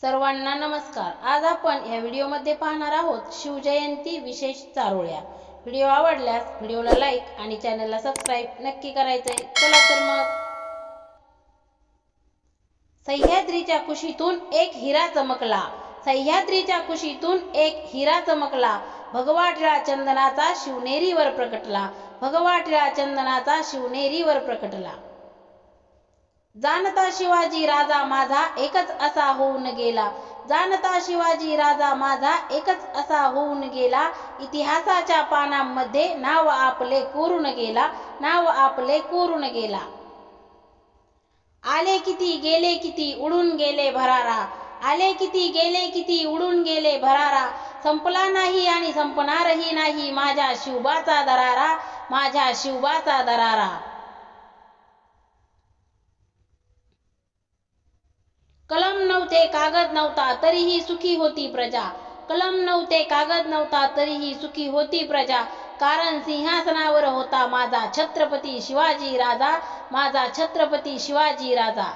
सर्वांना नमस्कार. आज आपण या व्हिडिओमध्ये पाहणार आहोत शिवजयंती विशेष चारोळ्या. व्हिडिओ आवडल्यास व्हिडिओला लाईक आणि चॅनलला सबस्क्राईब नक्की करायचंय. चला तर मग. सह्याद्रीच्या कुशीतून एक हिरा चमकला. सह्याद्रीच्या कुशीतून एक हिरा चमकला. भगवा टिळा चंदनाचा शिवनेरीवर प्रकटला. भगवा टिळा चंदनाचा शिवनेरीवर प्रकटला. जाणता शिवाजी राजा माझा एकच असा होऊन गेला. जाणता शिवाजी राजा माझा एकच असा होऊन गेला. इतिहासाच्या पानांमध्ये नाव आपले कोरून गेला. नाव आपले कोरून गेला. आले किती गेले किती उडून गेले भरारा. आले किती गेले किती उडून गेले भरारा. संपला नाही आणि संपणारही नाही माझ्या शिवबाचा दरारा. माझ्या शिवबाचा दरारा. कलम नव्हते कागद नव्हता तरीही सुखी होती प्रजा. कलम नव्हते कागद नव्हता तरीही सुखी होती प्रजा. कारण सिंहासनावर होता माझा छत्रपती शिवाजी राजा माझा छत्रपती शिवाजी राजा.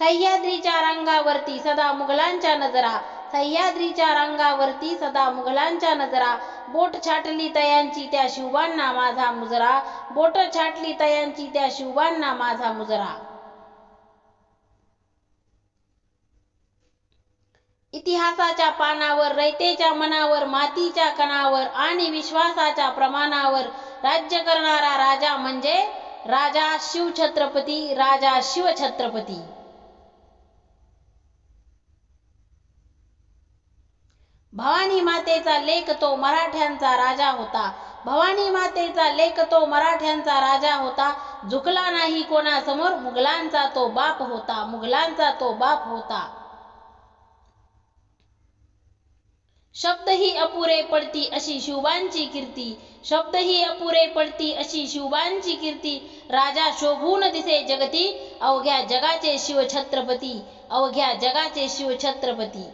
सह्याद्रीच्या रंगावरती सदा मुघलांच्या नजरा सह्याद्रीच्या रंगावरती सदा मुघलांच्या नजरा. बोट छाटली तयांची त्या शिवबांना माझा मुजरा बोट छाटली तयांची त्या शिवबांना माझा मुजरा. इतिहासाच्या पानावर रयतेच्या मनावर मातीच्या कणावर आणि विश्वासाच्या प्रमाणावर राज्य करणारा राजा म्हणजे राजा शिवछत्रपती राजा शिवछत्रपती. भवानी मातेचा लेख तो मराठ्यांचा राजा होता. भवानी मातेचा लेख तो मराठ्यांचा राजा होता. झुकला नाही कोणासमोर मुघलांचा तो बाप होता मुघलांचा तो बाप होता. शब्दही अपुरे पडती अशी शिवबांची कीर्ती. शब्दही अपुरे पडती अशी शिवबांची कीर्ती. राजा शोभून दिसे जगती अवघ्या जगाचे शिवछत्रपती. अवघ्या जगाचे शिवछत्रपती.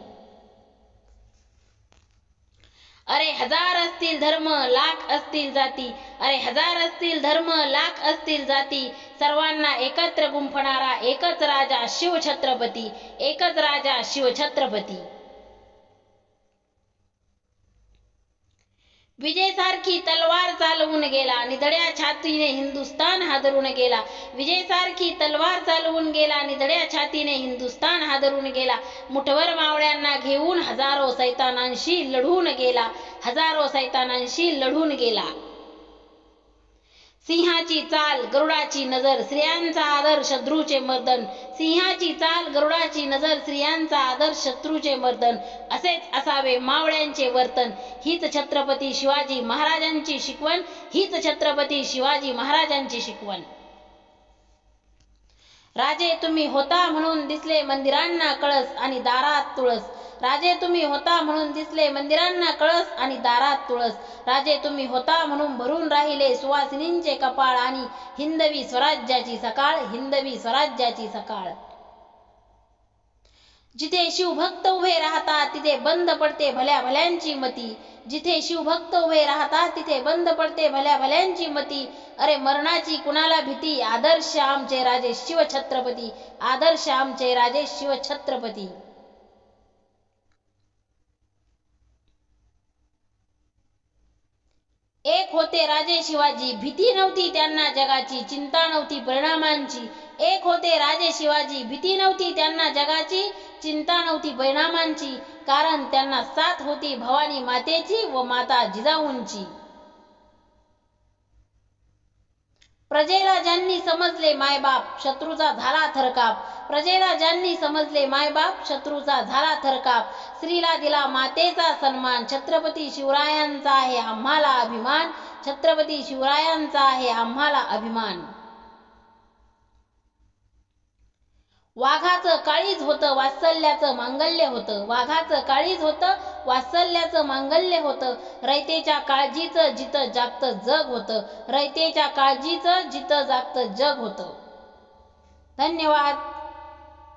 अरे हजार असतील धर्म लाख असतील जाती. अरे हजार असतील धर्म लाख असतील जाती. सर्वांना एकत्र गुंफणारा एकच राजा शिवछत्रपती. एकच राजा शिवछत्रपती. विजयसारखी तलवार चालवून गेला निधड्या छातीने हिंदुस्तान हादरून गेला. विजयसारखी तलवार चालवून गेला निधड्या छातीने हिंदुस्तान हादरून गेला. मुठभर मावळ्यांना घेऊन हजारो सैतानांशी लढून गेला. हजारो सैतानांशी लढून गेला. सिंहाची चाल गरुडाची नजर स्त्रियांचा आदर शत्रूचे मर्दन. सिंहाची चाल गरुडाची नजर स्त्रियांचा आदर शत्रूचे मर्दन. असेच असावे मावळ्यांचे वर्तन. हीच छत्रपती शिवाजी महाराजांची शिकवण हीच छत्रपती शिवाजी महाराजांची शिकवण. राजे तुम्ही होता म्हणून दिसले मंदिरांना कळस आणि दारात तुळस. राजे तुम्ही होता म्हणून दिसले मंदिरांना कळस आणि दारात तुळस. राजे तुम्ही होता म्हणून भरून राहिले सुवासिनींचे कपाळ आणि हिंदवी स्वराज्याची सकाळ हिंदवी स्वराज्याची सकाळ. जिथे शिवभक्त उभे राहतात तिथे बंद पडते भल्या भल्यांची मती. जिथे शिवभक्त उभे राहतात तिथे बंद पडते भल्या भल्यांची मती. अरे मरणाची कुणाला भीती? आदर्श आमचे राजे शिवछत्रपती. आदर्श आमचे राजे शिवछत्रपती. एक होते राजे शिवाजी. भीती नव्हती त्यांना जगाची चिंता नव्हती परिणामांची. एक होते राजे शिवाजी. भीती नव्हती त्यांना जगाची चिंता नव्हती परिणामांची कारण त्यांना साथ होती भवानी मातेची व माता जिजाऊंची. प्रजेला ज्यांनी समजले मायबाप शत्रूचा झाला थरकाप. प्रजेला ज्यांनी समजले मायबाप शत्रूचा झाला थरकाप. स्त्रीला दिला मातेचा सन्मान. छत्रपती शिवरायांचा आहे आम्हाला अभिमान. छत्रपती शिवरायांचा आहे आम्हाला अभिमान. वाघाचं काळीज होतं वात्सल्याचं मांगल्य होतं. वाघाचं काळीज होतं वात्सल्याचं मांगल्य होतं. रयतेच्या काळजीचं जिथं जागतं जग होतं. रयतेच्या काळजीचं जित जागतं जग होतं. धन्यवाद.